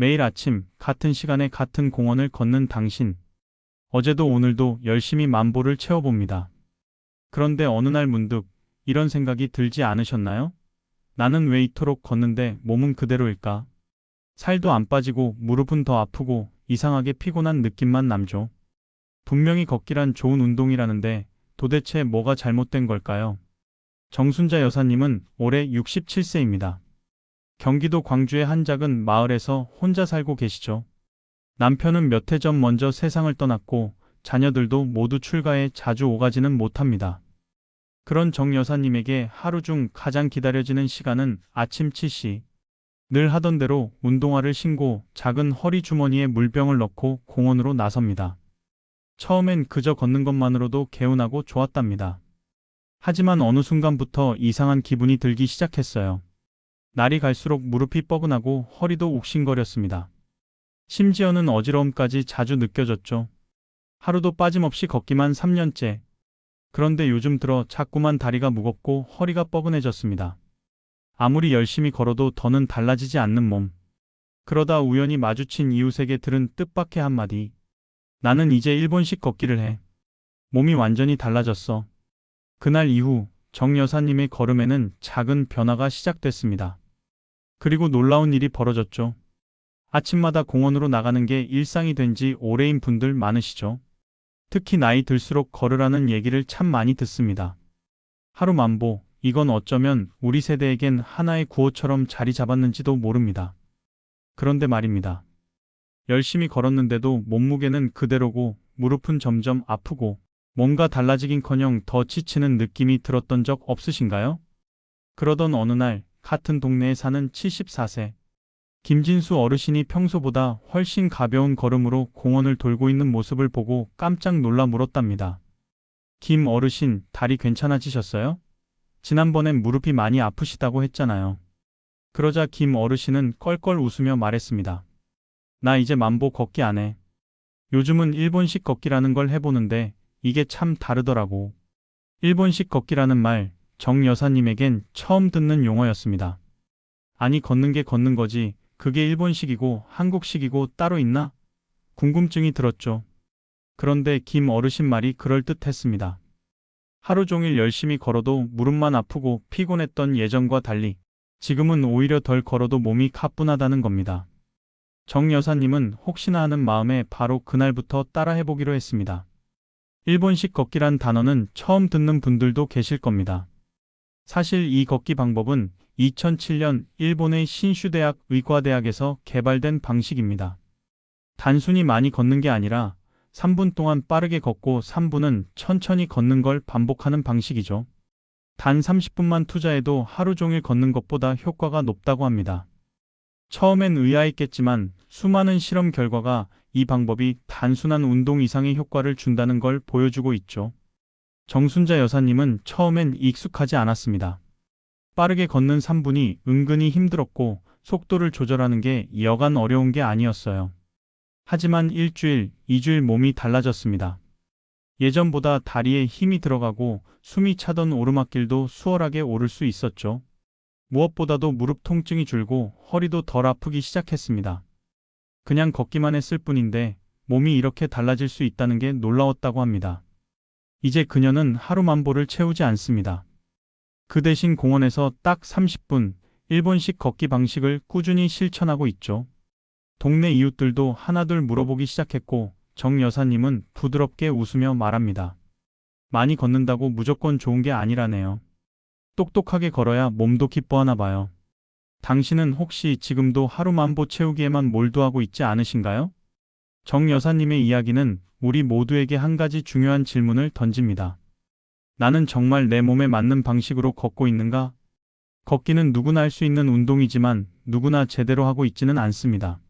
매일 아침 같은 시간에 같은 공원을 걷는 당신. 어제도 오늘도 열심히 만보를 채워봅니다. 그런데 어느 날 문득 이런 생각이 들지 않으셨나요? 나는 왜 이토록 걷는데 몸은 그대로일까? 살도 안 빠지고 무릎은 더 아프고 이상하게 피곤한 느낌만 남죠. 분명히 걷기란 좋은 운동이라는데 도대체 뭐가 잘못된 걸까요? 정순자 여사님은 올해 67세입니다. 경기도 광주의 한 작은 마을에서 혼자 살고 계시죠. 남편은 몇 해 전 먼저 세상을 떠났고 자녀들도 모두 출가해 자주 오가지는 못합니다. 그런 정 여사님에게 하루 중 가장 기다려지는 시간은 아침 7시. 늘 하던 대로 운동화를 신고 작은 허리 주머니에 물병을 넣고 공원으로 나섭니다. 처음엔 그저 걷는 것만으로도 개운하고 좋았답니다. 하지만 어느 순간부터 이상한 기분이 들기 시작했어요. 날이 갈수록 무릎이 뻐근하고 허리도 욱신거렸습니다. 심지어는 어지러움까지 자주 느껴졌죠. 하루도 빠짐없이 걷기만 3년째. 그런데 요즘 들어 자꾸만 다리가 무겁고 허리가 뻐근해졌습니다. 아무리 열심히 걸어도 더는 달라지지 않는 몸. 그러다 우연히 마주친 이웃에게 들은 뜻밖의 한마디. 나는 이제 1번씩 걷기를 해. 몸이 완전히 달라졌어. 그날 이후 정 여사님의 걸음에는 작은 변화가 시작됐습니다. 그리고 놀라운 일이 벌어졌죠. 아침마다 공원으로 나가는 게 일상이 된 지 오래인 분들 많으시죠. 특히 나이 들수록 걸으라는 얘기를 참 많이 듣습니다. 하루 만보, 이건 어쩌면 우리 세대에겐 하나의 구호처럼 자리 잡았는지도 모릅니다. 그런데 말입니다. 열심히 걸었는데도 몸무게는 그대로고 무릎은 점점 아프고 뭔가 달라지긴커녕 더 지치는 느낌이 들었던 적 없으신가요? 그러던 어느 날 같은 동네에 사는 74세 김진수 어르신이 평소보다 훨씬 가벼운 걸음으로 공원을 돌고 있는 모습을 보고 깜짝 놀라 물었답니다. 김 어르신, 다리 괜찮아지셨어요? 지난번엔 무릎이 많이 아프시다고 했잖아요. 그러자 김 어르신은 껄껄 웃으며 말했습니다. 나 이제 만보 걷기 안 해. 요즘은 일본식 걷기라는 걸 해보는데 이게 참 다르더라고. 일본식 걷기라는 말, 정 여사님에겐 처음 듣는 용어였습니다. 아니 걷는 게 걷는 거지 그게 일본식이고 한국식이고 따로 있나? 궁금증이 들었죠. 그런데 김 어르신 말이 그럴듯했습니다. 하루 종일 열심히 걸어도 무릎만 아프고 피곤했던 예전과 달리 지금은 오히려 덜 걸어도 몸이 가뿐하다는 겁니다. 정 여사님은 혹시나 하는 마음에 바로 그날부터 따라 해보기로 했습니다. 일본식 걷기란 단어는 처음 듣는 분들도 계실 겁니다. 사실 이 걷기 방법은 2007년 일본의 신슈대학 의과대학에서 개발된 방식입니다. 단순히 많이 걷는 게 아니라 3분 동안 빠르게 걷고 3분은 천천히 걷는 걸 반복하는 방식이죠. 단 30분만 투자해도 하루 종일 걷는 것보다 효과가 높다고 합니다. 처음엔 의아했겠지만 수많은 실험 결과가 이 방법이 단순한 운동 이상의 효과를 준다는 걸 보여주고 있죠. 정순자 여사님은 처음엔 익숙하지 않았습니다. 빠르게 걷는 3분이 은근히 힘들었고 속도를 조절하는 게 여간 어려운 게 아니었어요. 하지만 일주일, 이주일 몸이 달라졌습니다. 예전보다 다리에 힘이 들어가고 숨이 차던 오르막길도 수월하게 오를 수 있었죠. 무엇보다도 무릎 통증이 줄고 허리도 덜 아프기 시작했습니다. 그냥 걷기만 했을 뿐인데 몸이 이렇게 달라질 수 있다는 게 놀라웠다고 합니다. 이제 그녀는 하루 만보를 채우지 않습니다. 그 대신 공원에서 딱 30분 일본식 걷기 방식을 꾸준히 실천하고 있죠. 동네 이웃들도 하나둘 물어보기 시작했고 정 여사님은 부드럽게 웃으며 말합니다. 많이 걷는다고 무조건 좋은 게 아니라네요. 똑똑하게 걸어야 몸도 기뻐하나 봐요. 당신은 혹시 지금도 하루 만보 채우기에만 몰두하고 있지 않으신가요? 정 여사님의 이야기는 우리 모두에게 한 가지 중요한 질문을 던집니다. 나는 정말 내 몸에 맞는 방식으로 걷고 있는가? 걷기는 누구나 할 수 있는 운동이지만 누구나 제대로 하고 있지는 않습니다.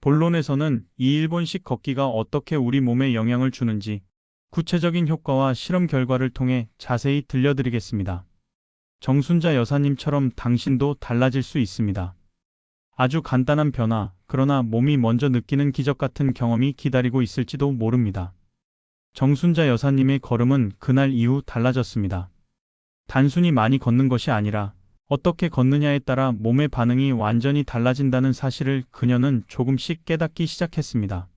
본론에서는 이 일본식 걷기가 어떻게 우리 몸에 영향을 주는지 구체적인 효과와 실험 결과를 통해 자세히 들려드리겠습니다. 정순자 여사님처럼 당신도 달라질 수 있습니다. 아주 간단한 변화, 그러나 몸이 먼저 느끼는 기적 같은 경험이 기다리고 있을지도 모릅니다. 정순자 여사님의 걸음은 그날 이후 달라졌습니다. 단순히 많이 걷는 것이 아니라 어떻게 걷느냐에 따라 몸의 반응이 완전히 달라진다는 사실을 그녀는 조금씩 깨닫기 시작했습니다.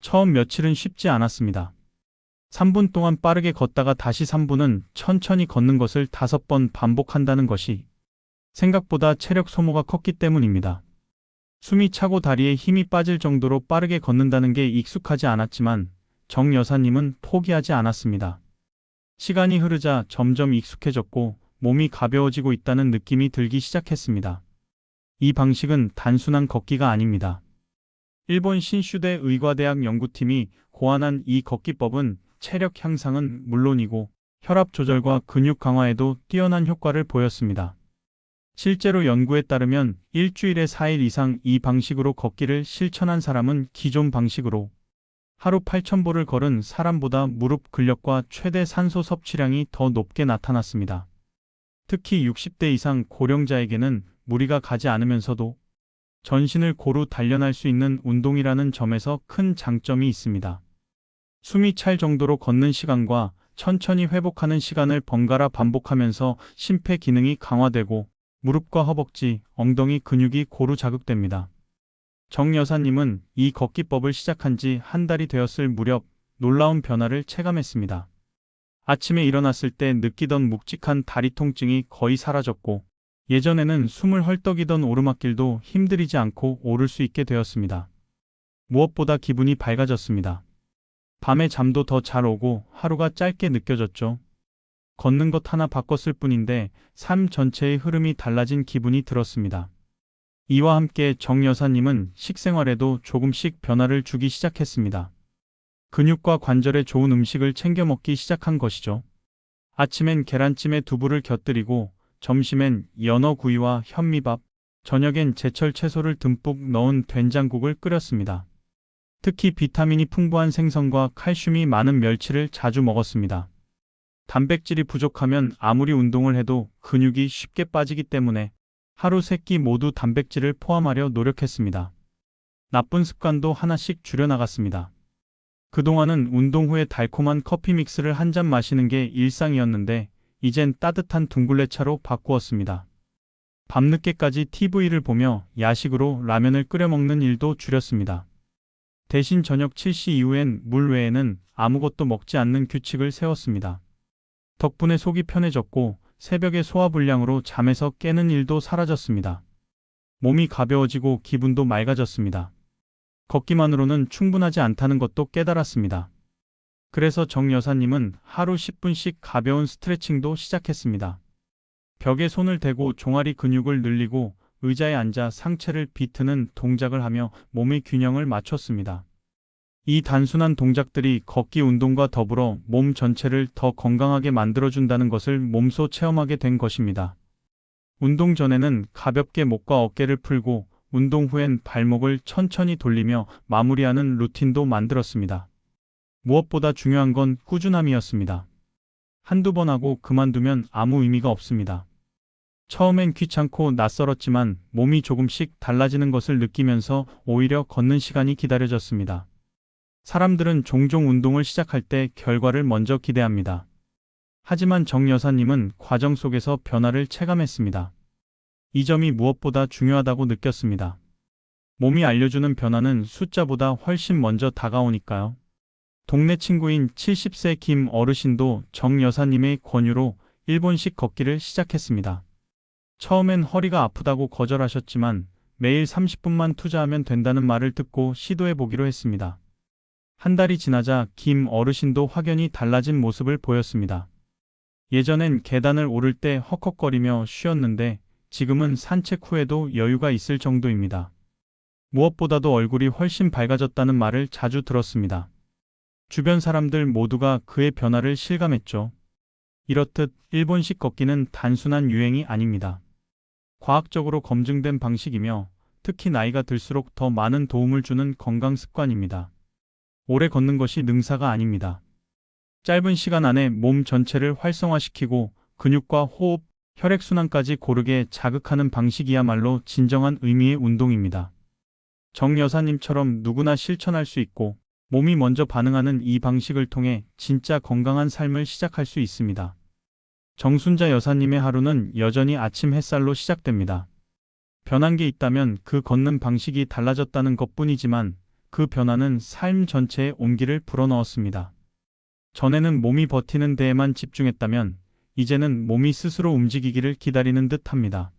처음 며칠은 쉽지 않았습니다. 3분 동안 빠르게 걷다가 다시 3분은 천천히 걷는 것을 다섯 번 반복한다는 것이 생각보다 체력 소모가 컸기 때문입니다. 숨이 차고 다리에 힘이 빠질 정도로 빠르게 걷는다는 게 익숙하지 않았지만 정 여사님은 포기하지 않았습니다. 시간이 흐르자 점점 익숙해졌고 몸이 가벼워지고 있다는 느낌이 들기 시작했습니다. 이 방식은 단순한 걷기가 아닙니다. 일본 신슈대 의과대학 연구팀이 고안한 이 걷기법은 체력 향상은 물론이고 혈압 조절과 근육 강화에도 뛰어난 효과를 보였습니다. 실제로 연구에 따르면 일주일에 4일 이상 이 방식으로 걷기를 실천한 사람은 기존 방식으로 하루 8,000보를 걸은 사람보다 무릎 근력과 최대 산소 섭취량이 더 높게 나타났습니다. 특히 60대 이상 고령자에게는 무리가 가지 않으면서도 전신을 고루 단련할 수 있는 운동이라는 점에서 큰 장점이 있습니다. 숨이 찰 정도로 걷는 시간과 천천히 회복하는 시간을 번갈아 반복하면서 심폐 기능이 강화되고 무릎과 허벅지, 엉덩이 근육이 고루 자극됩니다. 정 여사님은 이 걷기법을 시작한 지 한 달이 되었을 무렵 놀라운 변화를 체감했습니다. 아침에 일어났을 때 느끼던 묵직한 다리 통증이 거의 사라졌고 예전에는 숨을 헐떡이던 오르막길도 힘들이지 않고 오를 수 있게 되었습니다. 무엇보다 기분이 밝아졌습니다. 밤에 잠도 더 잘 오고 하루가 짧게 느껴졌죠. 걷는 것 하나 바꿨을 뿐인데 삶 전체의 흐름이 달라진 기분이 들었습니다. 이와 함께 정 여사님은 식생활에도 조금씩 변화를 주기 시작했습니다. 근육과 관절에 좋은 음식을 챙겨 먹기 시작한 것이죠. 아침엔 계란찜에 두부를 곁들이고 점심엔 연어 구이와 현미밥, 저녁엔 제철 채소를 듬뿍 넣은 된장국을 끓였습니다. 특히 비타민이 풍부한 생선과 칼슘이 많은 멸치를 자주 먹었습니다. 단백질이 부족하면 아무리 운동을 해도 근육이 쉽게 빠지기 때문에 하루 세끼 모두 단백질을 포함하려 노력했습니다. 나쁜 습관도 하나씩 줄여나갔습니다. 그동안은 운동 후에 달콤한 커피 믹스를 한 잔 마시는 게 일상이었는데 이젠 따뜻한 둥글레차로 바꾸었습니다. 밤늦게까지 TV를 보며 야식으로 라면을 끓여 먹는 일도 줄였습니다. 대신 저녁 7시 이후엔 물 외에는 아무것도 먹지 않는 규칙을 세웠습니다. 덕분에 속이 편해졌고 새벽에 소화불량으로 잠에서 깨는 일도 사라졌습니다. 몸이 가벼워지고 기분도 맑아졌습니다. 걷기만으로는 충분하지 않다는 것도 깨달았습니다. 그래서 정 여사님은 하루 10분씩 가벼운 스트레칭도 시작했습니다. 벽에 손을 대고 종아리 근육을 늘리고 의자에 앉아 상체를 비트는 동작을 하며 몸의 균형을 맞췄습니다. 이 단순한 동작들이 걷기 운동과 더불어 몸 전체를 더 건강하게 만들어준다는 것을 몸소 체험하게 된 것입니다. 운동 전에는 가볍게 목과 어깨를 풀고 운동 후엔 발목을 천천히 돌리며 마무리하는 루틴도 만들었습니다. 무엇보다 중요한 건 꾸준함이었습니다. 한두 번 하고 그만두면 아무 의미가 없습니다. 처음엔 귀찮고 낯설었지만 몸이 조금씩 달라지는 것을 느끼면서 오히려 걷는 시간이 기다려졌습니다. 사람들은 종종 운동을 시작할 때 결과를 먼저 기대합니다. 하지만 정 여사님은 과정 속에서 변화를 체감했습니다. 이 점이 무엇보다 중요하다고 느꼈습니다. 몸이 알려주는 변화는 숫자보다 훨씬 먼저 다가오니까요. 동네 친구인 70세 김 어르신도 정 여사님의 권유로 일본식 걷기를 시작했습니다. 처음엔 허리가 아프다고 거절하셨지만 매일 30분만 투자하면 된다는 말을 듣고 시도해 보기로 했습니다. 한 달이 지나자 김 어르신도 확연히 달라진 모습을 보였습니다. 예전엔 계단을 오를 때 헉헉거리며 쉬었는데 지금은 산책 후에도 여유가 있을 정도입니다. 무엇보다도 얼굴이 훨씬 밝아졌다는 말을 자주 들었습니다. 주변 사람들 모두가 그의 변화를 실감했죠. 이렇듯 일본식 걷기는 단순한 유행이 아닙니다. 과학적으로 검증된 방식이며 특히 나이가 들수록 더 많은 도움을 주는 건강 습관입니다. 오래 걷는 것이 능사가 아닙니다. 짧은 시간 안에 몸 전체를 활성화시키고 근육과 호흡, 혈액순환까지 고르게 자극하는 방식이야말로 진정한 의미의 운동입니다. 정 여사님처럼 누구나 실천할 수 있고 몸이 먼저 반응하는 이 방식을 통해 진짜 건강한 삶을 시작할 수 있습니다. 정순자 여사님의 하루는 여전히 아침 햇살로 시작됩니다. 변한 게 있다면 그 걷는 방식이 달라졌다는 것 뿐이지만 그 변화는 삶 전체에 온기를 불어넣었습니다. 전에는 몸이 버티는 데에만 집중했다면 이제는 몸이 스스로 움직이기를 기다리는 듯 합니다.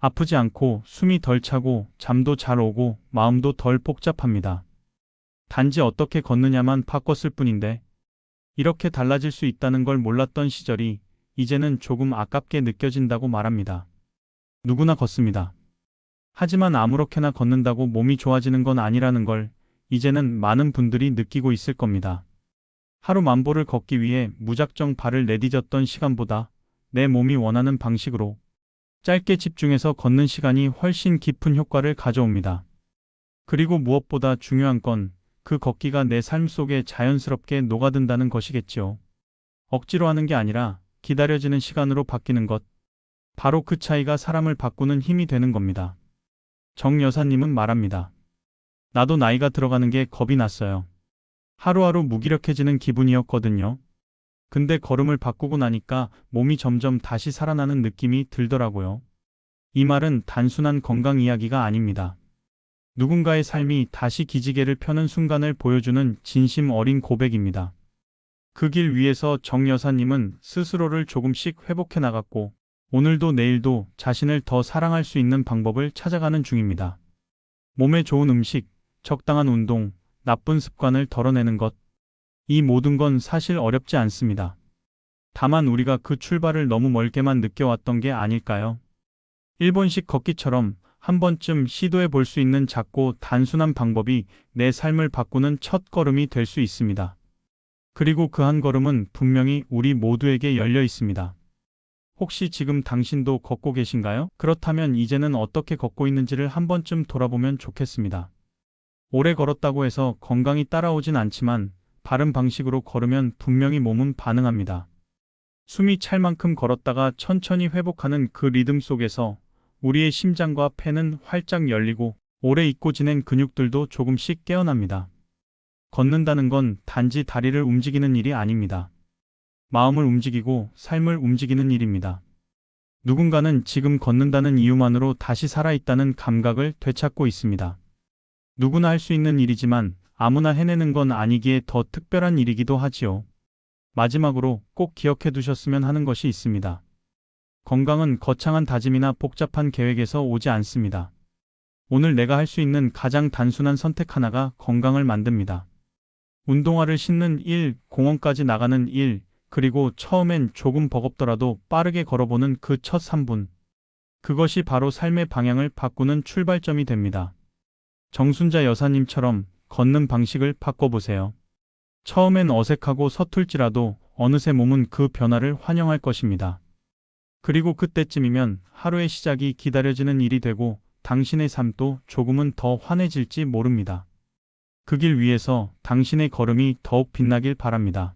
아프지 않고 숨이 덜 차고 잠도 잘 오고 마음도 덜 복잡합니다. 단지 어떻게 걷느냐만 바꿨을 뿐인데 이렇게 달라질 수 있다는 걸 몰랐던 시절이 이제는 조금 아깝게 느껴진다고 말합니다. 누구나 걷습니다. 하지만 아무렇게나 걷는다고 몸이 좋아지는 건 아니라는 걸 이제는 많은 분들이 느끼고 있을 겁니다. 하루 만보를 걷기 위해 무작정 발을 내디뎠던 시간보다 내 몸이 원하는 방식으로 짧게 집중해서 걷는 시간이 훨씬 깊은 효과를 가져옵니다. 그리고 무엇보다 중요한 건 그 걷기가 내 삶 속에 자연스럽게 녹아든다는 것이겠지요. 억지로 하는 게 아니라 기다려지는 시간으로 바뀌는 것. 바로 그 차이가 사람을 바꾸는 힘이 되는 겁니다. 정 여사님은 말합니다. 나도 나이가 들어가는 게 겁이 났어요. 하루하루 무기력해지는 기분이었거든요. 근데 걸음을 바꾸고 나니까 몸이 점점 다시 살아나는 느낌이 들더라고요. 이 말은 단순한 건강 이야기가 아닙니다. 누군가의 삶이 다시 기지개를 펴는 순간을 보여주는 진심 어린 고백입니다. 그 길 위에서 정 여사님은 스스로를 조금씩 회복해 나갔고 오늘도 내일도 자신을 더 사랑할 수 있는 방법을 찾아가는 중입니다. 몸에 좋은 음식, 적당한 운동, 나쁜 습관을 덜어내는 것. 이 모든 건 사실 어렵지 않습니다. 다만 우리가 그 출발을 너무 멀게만 느껴왔던 게 아닐까요? 일본식 걷기처럼 한 번쯤 시도해 볼 수 있는 작고 단순한 방법이 내 삶을 바꾸는 첫 걸음이 될 수 있습니다. 그리고 그 한 걸음은 분명히 우리 모두에게 열려 있습니다. 혹시 지금 당신도 걷고 계신가요? 그렇다면 이제는 어떻게 걷고 있는지를 한 번쯤 돌아보면 좋겠습니다. 오래 걸었다고 해서 건강이 따라오진 않지만 바른 방식으로 걸으면 분명히 몸은 반응합니다. 숨이 찰 만큼 걸었다가 천천히 회복하는 그 리듬 속에서 우리의 심장과 폐는 활짝 열리고 오래 잊고 지낸 근육들도 조금씩 깨어납니다. 걷는다는 건 단지 다리를 움직이는 일이 아닙니다. 마음을 움직이고 삶을 움직이는 일입니다. 누군가는 지금 걷는다는 이유만으로 다시 살아있다는 감각을 되찾고 있습니다. 누구나 할 수 있는 일이지만 아무나 해내는 건 아니기에 더 특별한 일이기도 하지요. 마지막으로 꼭 기억해 두셨으면 하는 것이 있습니다. 건강은 거창한 다짐이나 복잡한 계획에서 오지 않습니다. 오늘 내가 할 수 있는 가장 단순한 선택 하나가 건강을 만듭니다. 운동화를 신는 일, 공원까지 나가는 일, 그리고 처음엔 조금 버겁더라도 빠르게 걸어보는 그 첫 3분. 그것이 바로 삶의 방향을 바꾸는 출발점이 됩니다. 정순자 여사님처럼 걷는 방식을 바꿔보세요. 처음엔 어색하고 서툴지라도 어느새 몸은 그 변화를 환영할 것입니다. 그리고 그때쯤이면 하루의 시작이 기다려지는 일이 되고 당신의 삶도 조금은 더 환해질지 모릅니다. 그 길 위에서 당신의 걸음이 더욱 빛나길 바랍니다.